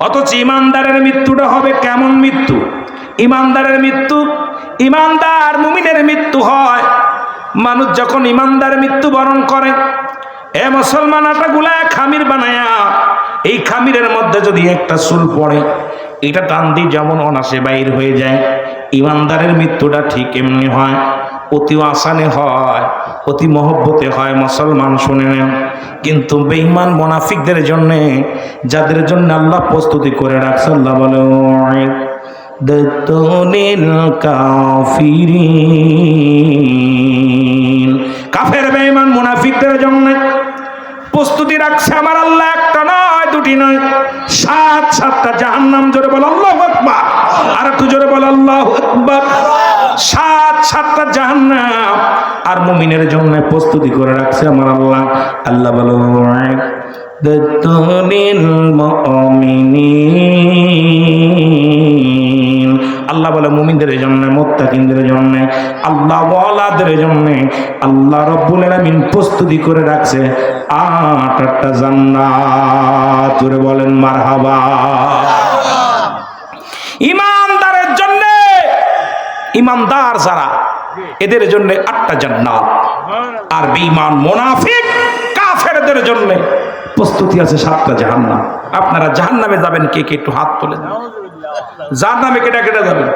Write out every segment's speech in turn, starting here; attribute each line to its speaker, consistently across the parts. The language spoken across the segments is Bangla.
Speaker 1: অথচ ইমানদারের মৃত্যুটা হবে কেমন মৃত্যু? ইমানদারের মৃত্যু, ইমানদার মুমিনের মৃত্যু হয়। মানুষ যখন ইমানদার মৃত্যু বরণ করে, এ মুসলমান আটাগুলা খামির বানায়া, এই খামিরের মধ্যে যদি একটা চুল পড়ে, এটা টান দিয়ে যেমন অনাসে বাইর হয়ে যায়, ইমানদারের মৃত্যুটা ঠিক এমনি হয়। অতি আসানে হয়, অতি মহব্বতে হয় মুসলমান শুনে নেন। কিন্তু বেঈমান মোনাফিকদের জন্য, যাদের জন্য আল্লাহ প্রস্তুতি করে রাখছে, আল্লাহ বলে কাফের বেঈমান মুনাফিকদের জন্য প্রস্তুতি রাখছে আমার আল্লাহ, একটা নয়, দুটি নয়। সাত, সাতটা জাহান্নাম জোরে বল, আল্লাহ আকবার। আর একটু জোরে বল, আল্লাহ আকবার। সাত সাতটা জাহান্নাম। আর মুমিনের জন্য প্রস্তুতি করে রাখছে আমার আল্লাহ। আল্লাহ বলো আল্লাহ বলে মুমিনদের জন্য মোত্তাকিনদের জন্য আল্লাহ ওয়ালাদের জন্য। আল্লাহ রব্বুল আলামিন প্রস্তুতি করে রাখছে আট আটটা জান্নাত। বলেন মারহাবা। জন্য ইমানদার যারা, এদের জন্য আটটা জান্নাত। আর বেঈমান মুনাফিক কাফেরদের জন্য প্রস্তুতি আছে সাতটা জাহান্নাম। আপনারা জাহান্নামে যাবেন, কে কে একটু হাত তুলে দেন যার নামে কেটে কেটে যাবেন।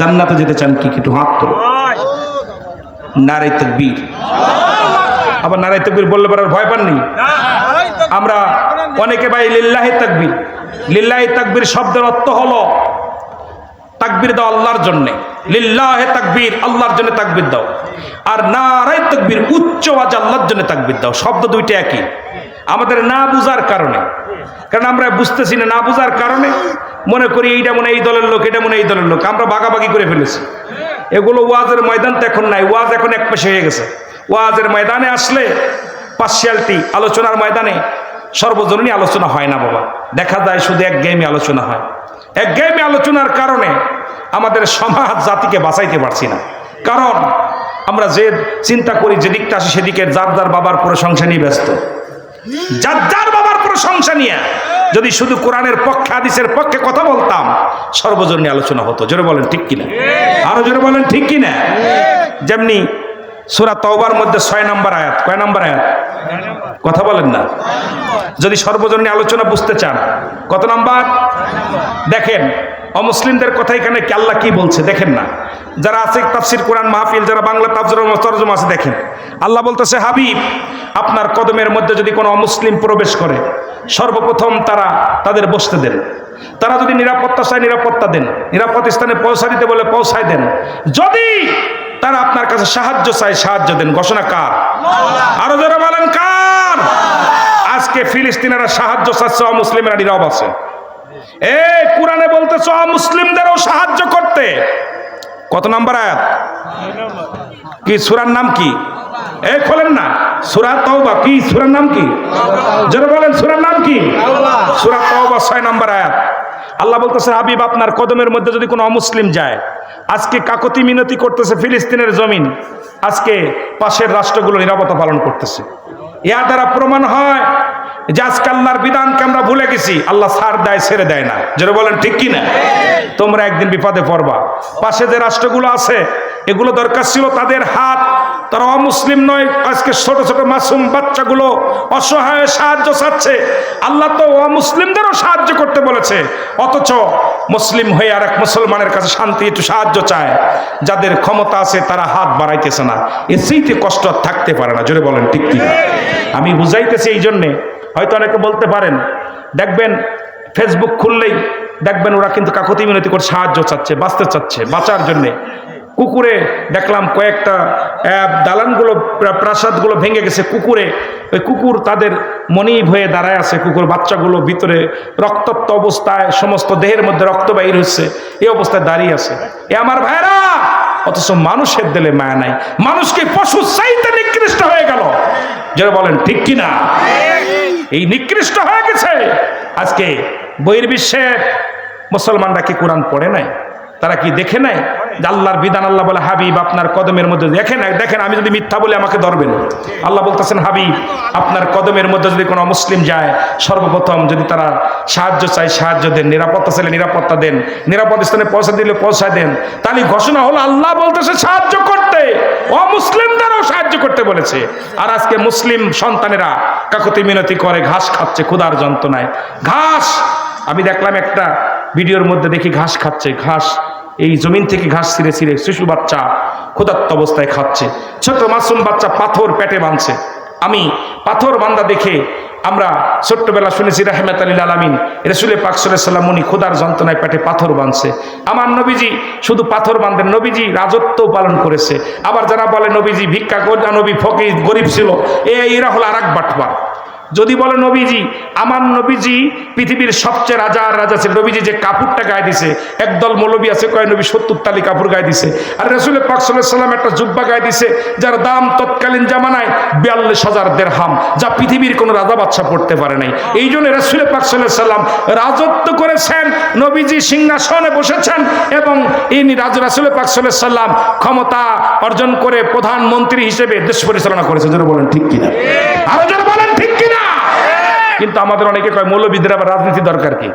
Speaker 1: জান্নাতে যেতে চান, কি একটু হাত তোলো নারাই তকবীর। আবার নারাই তকবীর বললে পরে আর ভয় পাননি আমরা অনেকে ভাই, লিল্লাহি তাকবীর। লিল্লাহি তাকবীর শব্দের অর্থ হলো তাকবীর দাও আল্লাহর জন্য। লিল্লাহে তাকবীর, আল্লাহর জন্য তাকবীর দাও। আর নারাই তাকবীর, উচ্চ আওয়াজ আল্লাহর জন্য তাকবীর দাও। শব্দ দুইটা একই। আমাদের না বুঝার কারণে। কারণ আমরা বুঝতেছি না না বুঝার কারণে মনে করি এইটা মনে এই দলের লোক, এটা মনে এই দলের লোক। আমরা ভাগাভাগি করে ফেলেছি। এগুলো ওয়াজের ময়দান তো এখন নাই। ওয়াজ এখন এক পাশে হয়ে গেছে। ওয়াজের ময়দানে আসলে পার্সিয়ালটি, আলোচনার ময়দানে সর্বজনীন আলোচনা হয় না বাবা। দেখা যায় শুধু এক গেমে আলোচনা হয়। এক গেমে আলোচনার কারণে আমাদের সমাজ জাতিকে বাঁচাইতে পারছি না। কারণ আমরা যে চিন্তা করি যেদিকটা আসে সেদিকে যার যার বাবার প্রশংসা নিয়ে ব্যস্ত। যার যার বাবার প্রশংসা নিয়ে যদি শুধু কোরআনের পক্ষে, হাদিসের পক্ষে কথা বলতাম, সর্বজনীন আলোচনা হতো। জোরে বলেন, ঠিক কিনা? আরও জোরে বলেন, ঠিক কিনা? যেমনি সুরা তওবার মধ্যে ছয় নম্বর আয়াত। কয় নম্বর আয়াত? কথা বলেন না। যদি সর্বজনীন আলোচনা বুঝতে চান, কত নাম্বার? দেখেন, অমুসলিমদের কথা এখানে আল্লাহ কি বলছে দেখেন না। যারা আছে তাফসির কোরআন মাহফিল, যারা বাংলা তাফসির তরজমা আছে দেখেন। আল্লাহ বলতেছে, হাবিব, আপনার কদমের মধ্যে যদি কোনো অমুসলিম প্রবেশ করে, সর্বপ্রথম তারা তাদের বসতে দেন। তারা যদি নিরাপত্তা চায়, নিরাপত্তা দেন। নিরাপদ স্থানে পৌঁছা দিতে বলে পৌঁছায় দেন। যদি তারা আপনার কাছে সাহায্য চায় সাহায্য দেন। ঘোষণা কার? আরও যারা বলেন কার? আজকে ফিলিস্তিনেরা সাহায্য চাচ্ছে অমুসলিমেরা নীরব আছে। এ কোরআনে বলতেছ মুসলিমদেরও সাহায্য করতে। কত নাম্বার আয়াত? কি সুরার নাম কি? এ খোলেন না। সুরা তওবা কি সুরার নাম কি? যারা বলেন সুরার নাম কি? সুরা তওবা ছয় নাম্বার আয়াত। আল্লাহ বলতেছে হাবিব আপনার কদমের মধ্যে যদি কোনো অমুসলিম যায় আজকে কাকতি মিনতি করতেছে ফিলিস্তিনের জমিন। আজকে পাশের রাষ্ট্রগুলো নিরাপত্তা পালন করতেছে। ইয়া দ্বারা প্রমাণ হয় যে আজকে আল্লাহর বিধানকে আমরা ভুলে গেছি। আল্লাহ সার দেয়, ছেড়ে দেয় না। যেটা বলেন, ঠিক কি না তোমরা একদিন বিপদে পড়বা। পাশে যে রাষ্ট্রগুলো আছে, এগুলো দরকার ছিল তাদের হাত। তারা অমুসলিম নয়, আজকে ছোট ছোট মাসুম বাচ্চাগুলো অসহায় সাহায্য চাচ্ছে। আল্লাহ তো অমুসলিমদেরও সাহায্য করতে বলেছে। অথচ মুসলিম হয়ে আর এক মুসলমানের কাছে শান্তি, একটু সাহায্য চায়। যাদের ক্ষমতা আছে তারা হাত বাড়াইতেছে না। এসেইতে সেইতে কষ্ট থাকতে পারে না। জোরে বলেন, ঠিক ঠিক আমি বুঝাইতেছি এই জন্যে। হয়তো অনেকে বলতে পারেন, দেখবেন ফেসবুক খুললেই দেখবেন ওরা কিন্তু কাকতি মিনতি করে সাহায্য চাচ্ছে, বাঁচতে চাচ্ছে, বাঁচার জন্যে। কুকুরে দেখলাম কয়েকটা দালানগুলো, প্রা- প্রাসাদগুলো ভেঙে গেছে কুকুরে। ওই কুকুর তাদের মনিব হয়ে দাঁড়ায় আছে, কুকুর বাচ্চাগুলো ভিতরে রক্তাক্ত অবস্থায়, সমস্ত দেহের মধ্যে রক্ত বাইর হচ্ছে, এই অবস্থায় দাঁড়িয়ে আছে। এ আমার ভাইরা, অথচ মানুষের দিলে মায়া নাই। মানুষকে পশু চাইতে নিকৃষ্ট হয়ে গেল। যারা বলেন, ঠিক কিনা? এই নিকৃষ্ট হয়ে গেছে। আজকে বহির্বিশ্বের মুসলমানরা কি কোরআন পড়ে নাই? তারা কি দেখে নেয়? আল্লাহর বিধান আল্লাহ বলে, হাবিব, আপনার কদমের মধ্যে দেখে নেয় দেখেন, আমি যদি মিথ্যা বলে, আমাকে ধরবেন। আল্লাহ বলতেছেন, হাবিব, আপনার কদমের মধ্যে যদি কোনো মুসলিম যায়, সর্বপ্রথম যদি তারা সাহায্য চায়, সাহায্য দেন, নিরাপত্তা চাইলে নিরাপত্তা দেন, নিরাপদ স্থানে পয়সা দিলে পয়সা দেন, তাহলে ঘোষণা হলো, আল্লাহ বলতেছে, সাহায্য করতে। অমুসলিমদেরও সাহায্য করতে বলেছে। আর আজকে মুসলিম সন্তানেরা কাকতি মিনতি করে, ঘাস খাচ্ছে, ক্ষুধার যন্ত্রণায়। ঘাস! আমি দেখলাম একটা ভিডিওর মধ্যে দেখি, ঘাস খাচ্ছে, ঘাস এই জমিন থেকে ঘাস ছিঁড়ে ছিঁড়ে শিশু বাচ্চা ক্ষুধার্ত অবস্থায় খাচ্ছে। ছোট মাসুম বাচ্চা পাথর পেটে বাঁধছে। আমি পাথর বান্দা দেখে আমরা ছোট্টবেলা শুনেছি রাহমাত আলী আলামিন রসুলের পাকসুল্লাম উনি ক্ষুধার যন্ত্রণায় পেটে পাথর বাঁধছে। আমার নবীজি শুধু পাথর বাঁধেন, নবীজি রাজত্ব পালন করেছে। আবার যারা বলে, নবীজি ভিক্ষা কন্যা নবী ফকির গরিব ছিল, এ এরা হলো আর এক বাটবার যদি বলে নবীজি, আমার নবীজি পৃথিবীর সবচেয়ে রাজা আর রাজা ছিল। নবীজি যে কাপড়টা গায়ে দিছে, একদল মৌলবী আছে, কয় নবী, সত্তর তালি কাপড় গায়ে দিছে। আর রসুল পাক সাল্লাম একটা জুব্বা গায়ে দিছে, যার দাম তৎকালীন জামানায় বিয়াল্লিশ হাজার দেড়হাম, যা পৃথিবীর কোনো রাজা বাচ্চা পড়তে পারে নাই। এই জন্য রসুল পাক সাল্লাম রাজত্ব করেছেন, নবীজি সিংহাসনে বসেছেন এবং ইনি রাজ, রাসুল পাক সাল্লাম ক্ষমতা অর্জন করে প্রধানমন্ত্রী হিসেবে দেশ পরিচালনা করেছে যেন বলেন ঠিক কিনা? আরও যেন বলেন ঠিক কিনা? কিন্তু আমাদের অনেকে কয় মৌলবিদের আবার রাজনীতি দরকার কি?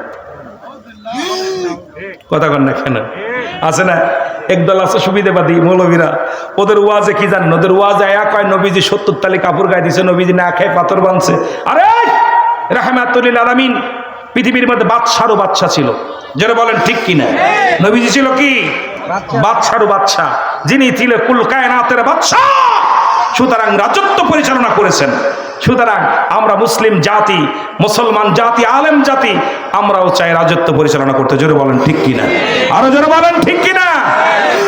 Speaker 1: কথা কন না কেন? আছে না? একদল আছে সুবিধাবাদী মৌলবীরা। ওদের ওয়াজে কি জানেন? ওদের ওয়াজে এক কয় নবীজি সত্তর তালি কাপড় গায়ে দিছে নবীজি না খেয়ে পাথর বাঁধছে আরে রাহমাতুল্লিল আলামিন পৃথিবীর মধ্যে বাদশারও বাচ্চা ছিল। যেটা বলেন ঠিক কিনা? নবীজি ছিল কি? বাদশারও বাচ্চা যিনি ছিল কুল কায়নাতের বাদশা সুতরাং রাজত্ব পরিচালনা করেছেন। সুতরাং আমরা মুসলিম জাতি, মুসলমান জাতি, আলেম জাতি, আমরাও চাই রাজত্ব পরিচালনা করতে। জোরে বলেন, ঠিক কিনা? আরও জোরে বলেন, ঠিক কিনা?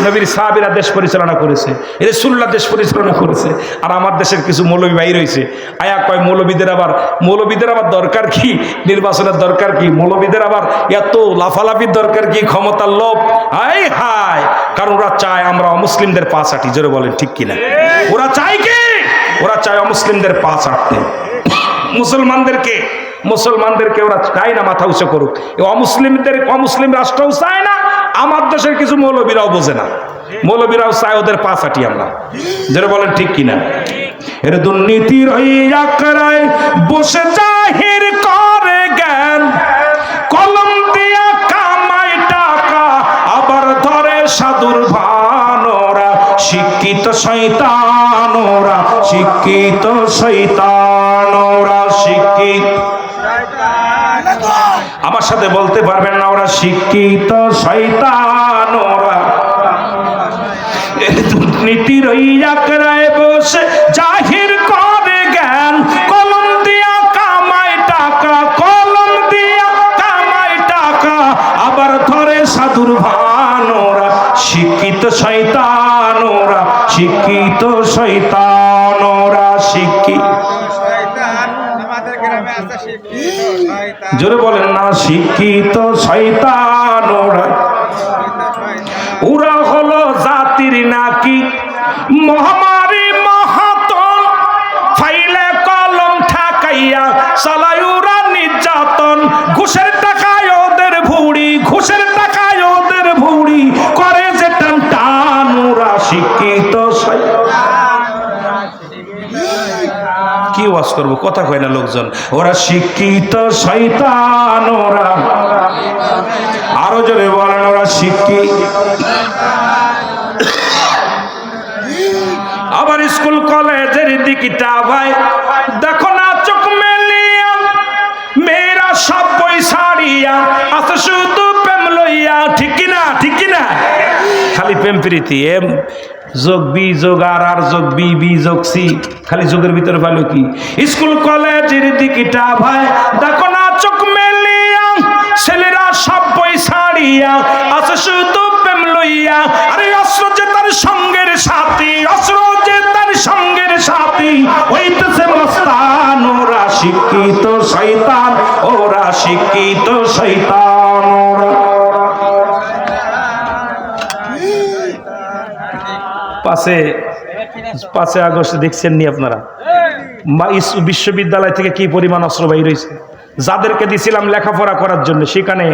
Speaker 1: নবীর সাহাবিরা দেশ পরিচালনা করেছে রসুল্লাহ দেশ পরিচালনা করেছে, আর আমার দেশের কিছু মৌলবী ভাই রয়েছে। আয়া কয়, মৌলবীদের আবার মৌলবীদের আবার দরকার কি? নির্বাচনের দরকার কি? মৌলবীদের আবার এত লাফালাফির দরকার কি? ক্ষমতার লোভ? হাই হাই কারণ ওরা চায় আমরা অমুসলিমদের পা চাটি। জোরে বলেন, ঠিক কিনা? ওরা চায় কি? ওরা চায় অমুসলিমদের পা চাটতে মুসলমানদেরকে মুসলমানদেরকে ওরা চায় না মাথা উঁচু করুক। অমুসলিমদের, অমুসলিম রাষ্ট্রও চায় না, আমার দেশের কিছু মৌলবীরাও বোঝে না। মৌলবীরাও চায় ওদের পা চাটি আমরা। যেটা বলেন ঠিক কিনা? এর দুর্নীতির আক্রায় বসে জাহির করে জ্ঞান। কলম দিয়া কামাই টাকা, আবার ধরে সাধুর ভানোরা শিক্ষিত শৈতানোরা শিক্ষিত শৈতানোরা শিক্ষিত। আমার সাথে বলতে পারবেন না, ওরা শিক্ষিত শৈতানোরা দুর্নীতির ওই আঁকড়ায় বসে জাহির করে জ্ঞান। কলম দিয়া কামাই টাকা, কলম দিয়া কামাই টাকা। আবার ধরে সাধুর শিক্ষিত শৈতানোরা শিক্ষিত শৈতানোরা শিক্ষিত
Speaker 2: আমাদের শয়তান
Speaker 1: জোরে বলেন না শিক্ষিত শৈতানোরা ওরা হলো জাতির নাকি? মহামারী ওয়াজ করব। কথা কয় না লোকজন? ওরা শিক্ষিত শৈতান ওরা। আরও জোরে বলেন, ওরা শিক্ষিত আবার স্কুল, কলেজের দিকটা ভাই, দেখো না চোখ মেলিয়া, মেয়েরা সব বই ছাড়িয়া আছে শুধু প্রেম লইয়া। ঠিক কিনা? ঠিক কিনা? খালি প্রেম প্রীতি, এম যোগ বি, যোগ আর আর যোগ বি বি, যোগ সি। খালি যোগের ভিতরে ভালো কি? স্কুল, কলেজের দিকটা ভাই, দেখো না চোখ মেলিয়া, ছেলেরা সব বই ছাড়িয়া, আছে শুধু প্রেম লইয়া। আরে অস্ত্র যে তার সঙ্গের সাথী, অস্ত্র যে তার সঙ্গের সাথী, হইতেছে মস্তান, ওরা শিক্ষিত শৈতান ওরা শিক্ষিত শৈতান পাশে পাঁচে আগস্ট দেখছেন নি আপনারা বিশ্ববিদ্যালয় থেকে কি পরিমাণ অস্ত্র বাহির হয়েছে? যাদেরকে দিছিলাম লেখাপড়া করার জন্য, সেখানে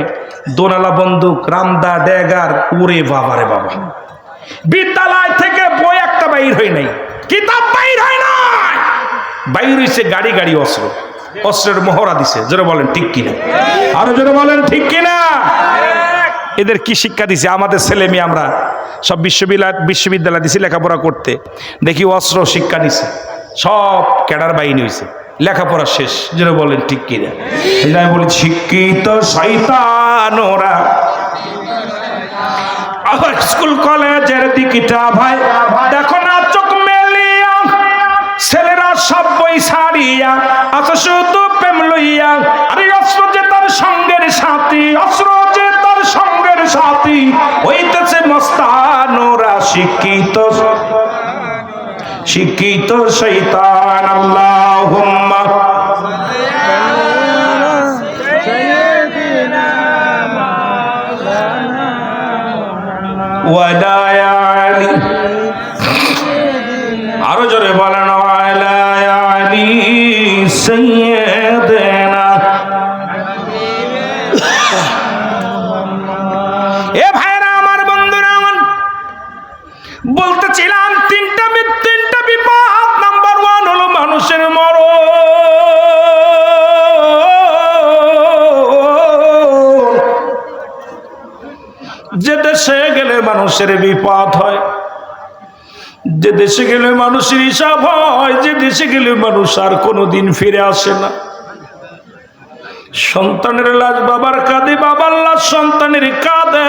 Speaker 1: দোনালা বন্দুক, রামদা, ড্যাগার উড়ে বাবারে বাবা। বিদ্যালয় থেকে বই একটা বাইর হয় নাই, কিতাব বাইর হয় নাই। বাইর হইছে গাড়ি গাড়ি, অস্ত্র। অস্ত্রের মহড়া দিছে, জোরে বলেন, ঠিক কিনা? আরও জোরে বলেন, ঠিক কিনা? এদের কি শিক্ষা দিছে? আমাদের ছেলে মেয়ে আমরা সব বিশ্ববিদ্যালয় বিশ্ববিদ্যালয় দিছি লেখাপড়া করতে। দেখি অস্ত্র শিক্ষা নিছে। সব ক্যাডার বাহিনী হয়েছে লেখাপড়া শেষ। যেন বলেন ঠিক কিনা। আমি বলি, শিক্ষিত শৈতানোরা আবার স্কুল কলেজের ভাই, দেখো না চোখ মেলিয়া। ছেলেরা সব বই ছাড়িয়া আচ্ছা শুধু প্রেম লইয়া। আরে অস্ত্র যে তার সঙ্গের সাথী, অস্ত্র যে সঙ্গের সাথী হইতেছে মস্তানোরা শিক্ষিত শিক্ষিত শৈতান আল্লাহ আরও জোরে বলেন সাইয়্যিদানা মানুষের বিপদ হয়। যে দেশে গেলে মানুষের হিসাব হয়, যে দেশে গেলে মানুষ আর কোনোদিন ফিরে আসে না। সন্তানের লাশ বাবার কাঁদে বাবার লাশ সন্তানের কাঁদে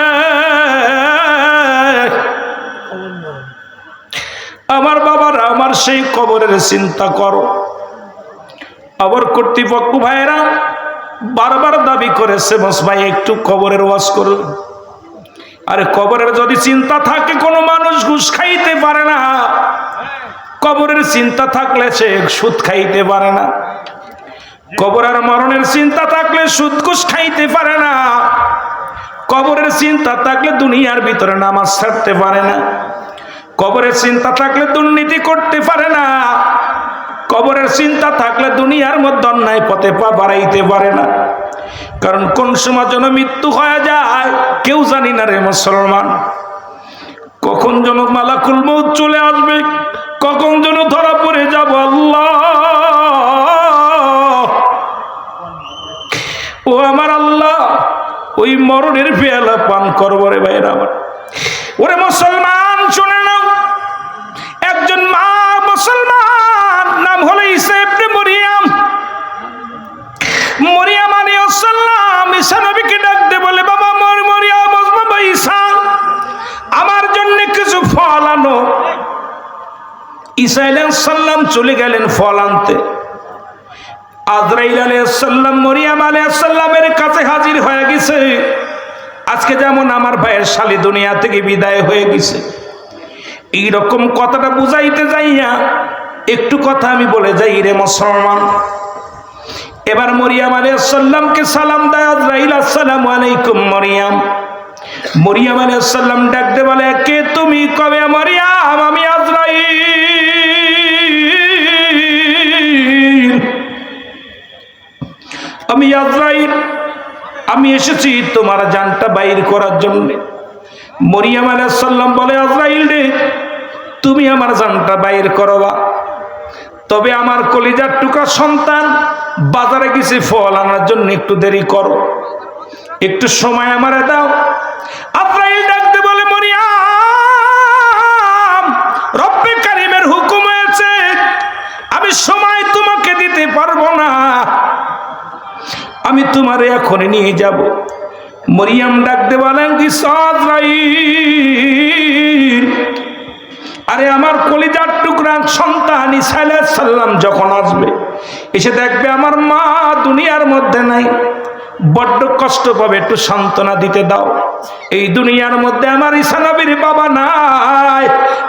Speaker 1: আমার বাবার, আমার সেই কবরের চিন্তা করো। আবার কর্তৃপক্ষ ভাইয়েরা বারবার দাবি করেছে বস ভাই, একটু কবরের ওয়াজ করুন। আরে কবরের যদি চিন্তা থাকে, কোনো মানুষ ঘুষ খাইতে পারে না। কবরের চিন্তা থাকলে সে সুদ খাইতে পারে না। কবরের মরণের চিন্তা থাকলে সুদ ঘুষ খাইতে পারে না। কবরের চিন্তা থাকলে দুনিয়ার ভিতরে নামাজ ছাড়তে পারে না। কবরের চিন্তা থাকলে দুর্নীতি করতে পারে না। কবরের চিন্তা থাকলে দুনিয়ার মধ্যে অন্যায় পথে পা বাড়াইতে পারে না। কারণ কোন সময় যেন মৃত্যু হয়ে যায়, কেউ জানি না রে মুসলমান। কখন যেন মালাকুল মৌত চলে আসবে, কখন যেন ধরা পড়ে যাব আল্লাহ। ও আমার আল্লাহ, ওই মরণের পেয়ালা পান করব রে ভাইরা আমার। ওরে মুসলমান, শুনে নাও। একজন মা মুসলমান, নাম হলো ইসা ইবনে মরিয়াম। মরিয়াম ডাকতে বলে, বাবা, মর ঈসা, আমার জন্য কিছু ফল আনো। চলে গেলেন ফল আনতে। আজরাইল আলাইহিস মরিয়াম আলাইহিস সালামের কাছে হাজির হয়ে গেছে। আজকে যেমন আমার ভাইয়ের শালি দুনিয়া থেকে বিদায় হয়ে গেছে। এই রকম কথাটা বুঝাইতে যাইয়া একটু কথা আমি বলে যাই রে মুসলমান। এবার মরিয়াম আলাইসাল্লামকে সালাম দেয় আজরাইল আসসালামু আলাইকুম মরিয়াম। মরিয়াম আলাইসাল্লাম ডাকতে বলে, কে তুমি? কবে, মরিয়াম, আমি আজরাইল। আমি আজরাইল। আমি এসেছি তোমার জানটা বাইর করার জন্য। মরিয়াম আলাইসাল্লাম বলে, আজরাইল রে, তুমি আমার জানটা বাইর করবা। তবে আমার কলিজার টুকা সন্তান বাজারে গেছে, ফল আনার জন্য একটু দেরি করো। একটু সময় আমারে দাও। আজরাইল ডাকতে বলে মরিয়াম, রব্বে কারিমের হুকুম হয়েছে, আমি সময় তোমাকে দিতে পারব না। আমি তোমার এখনই নিয়ে যাব। মরিয়াম ডাকতে বলেন কি, সাজরাইল। সাল্লাম যখন আসবে, এসে দেখবে আমার মা দুনিয়ার মধ্যে নাই। বড্ড কষ্ট পাবে, একটু সান্ত্বনা দিতে দাও। এই দুনিয়ার মধ্যে আমার ইসানবীর বাবা নাই।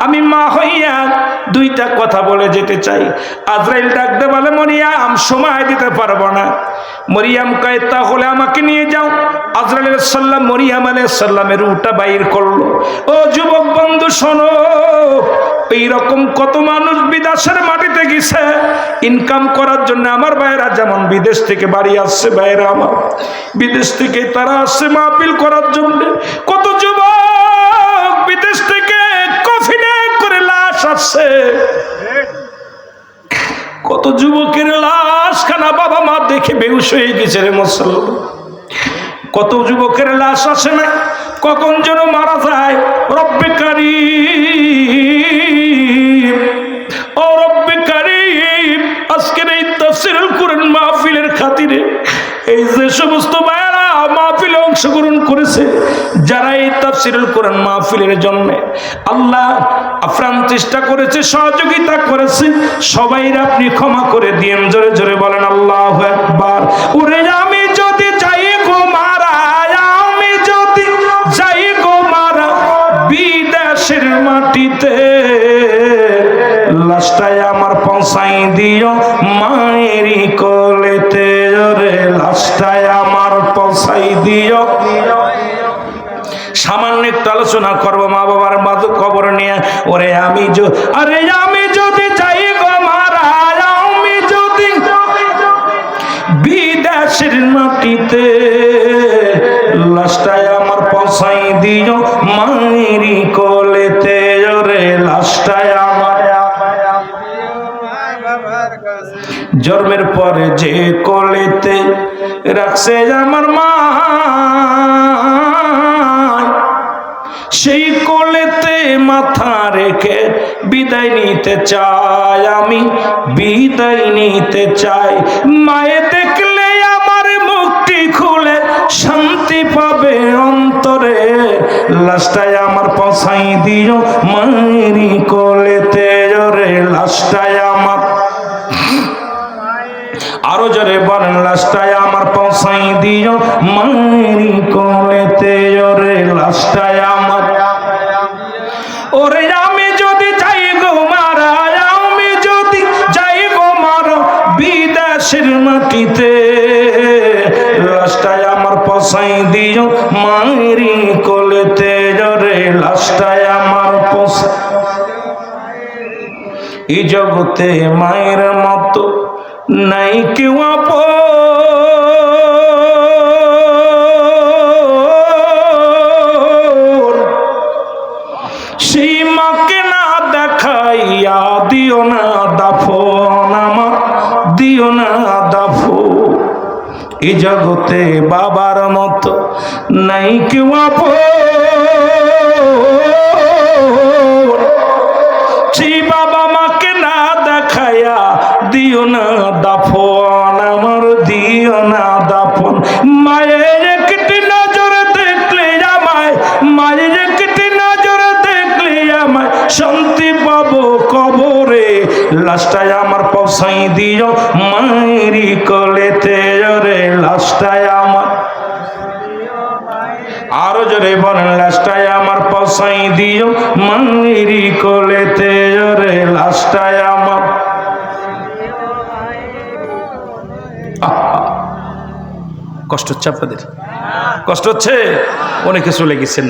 Speaker 1: আমি মা হইয়া দুইটা কথা বলে যেতে চাই। আজরাইল ডাকতে বলে মরিয়াম সময় দিতে পারব না। মরিয়াম কয়, তাহলে আমাকে নিয়ে যাও। আজরাইল সাল্লাম মরিয়াম আলাইহিস সাল্লামের উটা বাইর করল। ও যুবক বন্ধু, শোনো, এইরকম কত মানুষ বিদেশের মাটিতে গেছে। ইনকাম করার জন্য আমার ভাইয়েরা যেমন বিদেশ থেকে বাড়ি আসছে, ভাইয়েরা আমার। বিদেশ থেকে তারা আসছে মাহফিল করার জন্য। কত যুবক বিদেশ থেকে কফিনে করে লাশ আসছে। কত যুবকের লাশ খানা বাবা মা দেখে বেউস হয়ে গেছে রে মশাল কত যুবকের লাশ আসে না? কখন যেন মারা যায়? রব্বে কারিম। ও রব্বে কারিম, আজকের এই তাফসীরুল কোরআন মাহফিলের খাতিরে এই যে সমস্ত ভাইয়েরা মাহফিলে অংশগ্রহণ করেছে যারা এই তাফসিরুল কোরআন মাহফিলের জন্য। আল্লাহ আফরান চেষ্টা করেছে, সহযোগিতা করেছে। সবাই আপনি ক্ষমা করে দিয়েন, জোরে জোরে। জন্মের পরে যে কোলেতে রাখছে আমার মা, সেই কোলেতে মাথা রেখে বিদায় নিতে চাই, আমি বিদায় নিতে চাই। মায়ে দেখলে পাবে অন্তরে। লাস্টায় আমার পছাই দিও মায়েরই কোলেতে। জরে লাস্টায় আমার। আরও জোরে বলেন লাস্টায় আমার পৌঁছাই দিও মায়েরই কোলেতে। ওরে লাস্টায় জগতে মায়ের মতো নাই কেউ সেই মাকে না দেখাইয়া দিও না দাফন আমার, দিও না দাফো এই জগতে বাবার মতো নাই কেউ সেই বাবা দিও না দাফন, আমার দিও না দাফন। মায়ের একটি নজর দেখলে আমায়, মায়ের একটি নজর দেখলে আমায় শান্তি পাবো কবরে। লাস্টায় আমার পৌঁছাই দিও মায়েরই কলেতে রে লাস্টায় আমার। আরও জোরে বলেন লাস্টায় আমার পছাই দিও মায়েরই কোলেতে রে লাস্টায় কষ্ট হচ্ছে আপনাদের? কষ্ট হচ্ছে? অনেকে চলে গেছেন।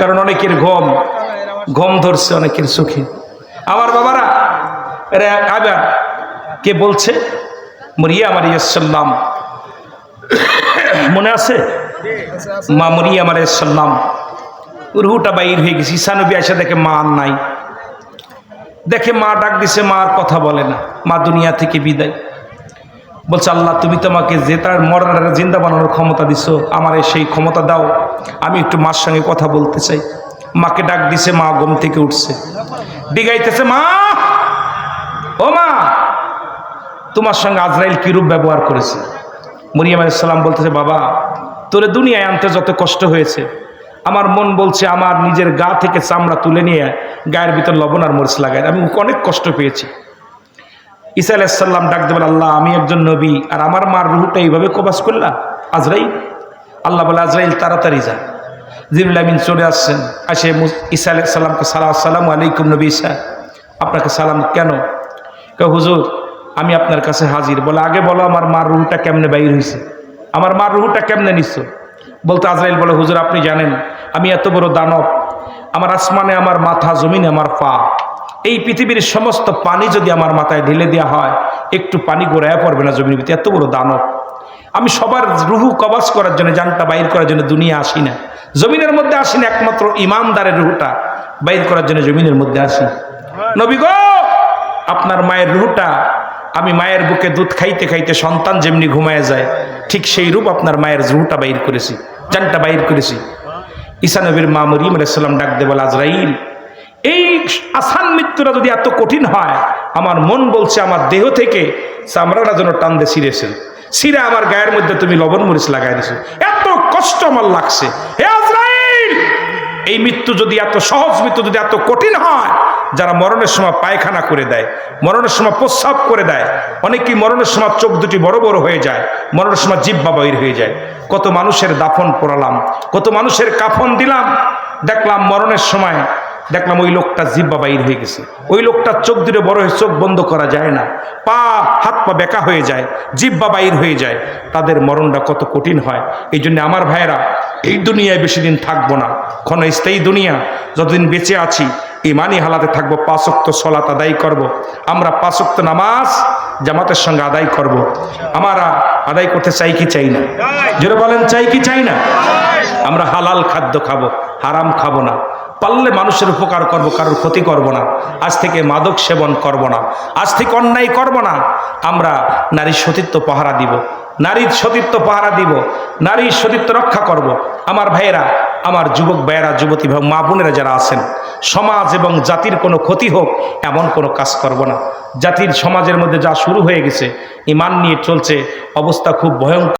Speaker 1: কারণ অনেকের ঘম ঘম ধরছে অনেকের চোখে। আমার বাবারা আবার কে বলছে? মরিয়া মারিয়াসাল্লাম মনে আছে? মা মরিয়াম আলাইসাল্লাম রুহুটা বাইর হয়ে গেছে। ঈশানবী আসে দেখে মা আর নাই। দেখে মা ডাক দিছে, মা আর কথা বলে না। মা দুনিয়া থেকে বিদায়। বলছে, আল্লাহ, তুমি তোমাকে যে তার মরার জিন্দা বানানোর ক্ষমতা দিছো, আমার সেই ক্ষমতা দাও। আমি একটু মার সঙ্গে কথা বলতে চাই। মাকে ডাক দিছে, মা গম থেকে উঠছে। ডিগাইতেছে মা! ও মা! তোমার সঙ্গে আজরাইল কিরূপ ব্যবহার করেছে? মরিয়াম আলাইসাল্লাম বলতেছে, বাবা, তোরে দুনিয়ায় আনতে যত কষ্ট হয়েছে, আমার মন বলছে আমার নিজের গা থেকে চামড়া তুলে নিয়ে গায়ের ভিতর লবণ আর মরিচ লাগায়। আমি অনেক কষ্ট পেয়েছি। ঈসা আলাইসাল্লাম ডাক দেবেন, আল্লাহ, আমি একজন নবী, আর আমার মার রুহুটা এইভাবে কবাস করলা? আজরাই আল্লাহ বলে, আজরাইল, তাড়াতাড়ি যা। জিবুল আমিন চলে আসছেন, আসে ঈসা আলাইসাল্লামকে সালাম, আসসালামু আলাইকুম নবী ঈসা, আপনাকে সালাম কেন? কে, হুজুর, আমি আপনার কাছে হাজির। বলে, আগে বলো আমার মার রুহুটা কেমনে বাইর হয়েছে আমার মার রুহুটা কেমনে নিচ্ছ বলতে আজরাইল বলে, হুজুর, আপনি জানেন, আমি এত বড় দানব। আমার আসমানে, আমার মাথা, জমিনে আমার পা এই পৃথিবীর সমস্ত পানি যদি আমার মাথায় ঢেলে দেওয়া হয়, একটু পানি গোড়ায় পড়বে না জমির ভিতরে। এত বড় দানব। আমি সবার রুহু কবাস করার জন্য, জানটা বাইর করার জন্য দুনিয়া আসি না। জমিনের মধ্যে আসি না একমাত্র ইমানদারের রুহুটা। বাইর করার জন্য জমিনের মধ্যে আসি। নবী গো, আপনার মায়ের রুহুটা, আমি মায়ের বুকে দুধ খাইতে খাইতে সন্তান যেমনি ঘুমায় যায়, ঠিক সেই রূপ আপনার মায়ের রুহুটা বাইর করেছি। জানটা বাইর করেছি। ঈসা নবীর মা মরিম আলাইসাল্লাম ডাক দে বলে, আজরাইল এই আসান মৃত্যুটা যদি এত কঠিন হয়, আমার মন বলছে আমার দেহ থেকে চামড়াটা যেন টান দিয়ে ছিঁড়েছে ছিঁড়ে আমার গায়ের মধ্যে তুমি লবণ মরিচ লাগাই দিছো। এত কষ্ট আমার লাগছে। এই মৃত্যু যদি এত সহজ, মৃত্যু যদি এত কঠিন হয়, যারা মরণের সময় পায়খানা করে দেয়, মরণের সময় প্রস্রাব করে দেয়, অনেকেই মরণের সময় চোখ দুটি বড় বড় হয়ে যায়, মরণের সময় জিব্বা বাইর হয়ে যায়। কত মানুষের দাফন পড়ালাম, কত মানুষের কাফন দিলাম, দেখলাম মরণের সময় দেখলাম ওই লোকটা জিব্বা বাইর হয়ে গেছে। ওই লোকটার চোখ দুটো বড় হয়ে চোখ বন্ধ করা যায় না। পা, হাত পা বেকা হয়ে যায় জিব্বা বাইর হয়ে যায়। তাদের মরণটা কত কঠিন হয়। এই জন্য আমার ভাইয়েরা, এই দুনিয়ায় বেশি দিন থাকব না। ক্ষণস্থায়ী দুনিয়া, যতদিন বেঁচে আছি ইমানি হালাতে থাকব পাঁচক্ত সলাত আদায় করব। আমরা পাঁচক্ত নামাজ জামাতের সঙ্গে আদায় করব। আমরা আদায় করতে চাই কি চাই না? যেটা বলেন, চাই কি চাই না? আমরা হালাল খাদ্য খাব, হারাম খাব না। পারলে মানুষের উপকার করব, কারোর ক্ষতি করব না। আজ থেকে মাদক সেবন করব না। আজ থেকে অন্যায় করব না। আমরা নারীর সতীত্ব পাহারা দিব। নারীর সতীত্ব পাহারা দিব। নারীর সতীত্ব রক্ষা করব। আমার ভাইয়েরা, আমার যুবক ভাইয়েরা, যুবতী ভাই, মা বোনেরা যারা আছেন, সমাজ এবং জাতির কোনো ক্ষতি হোক, এমন কোনো কাজ করব না। জাতির সমাজের মধ্যে যা শুরু হয়ে গেছে, ইমান নিয়ে চলছে, অবস্থা খুব ভয়ঙ্কর।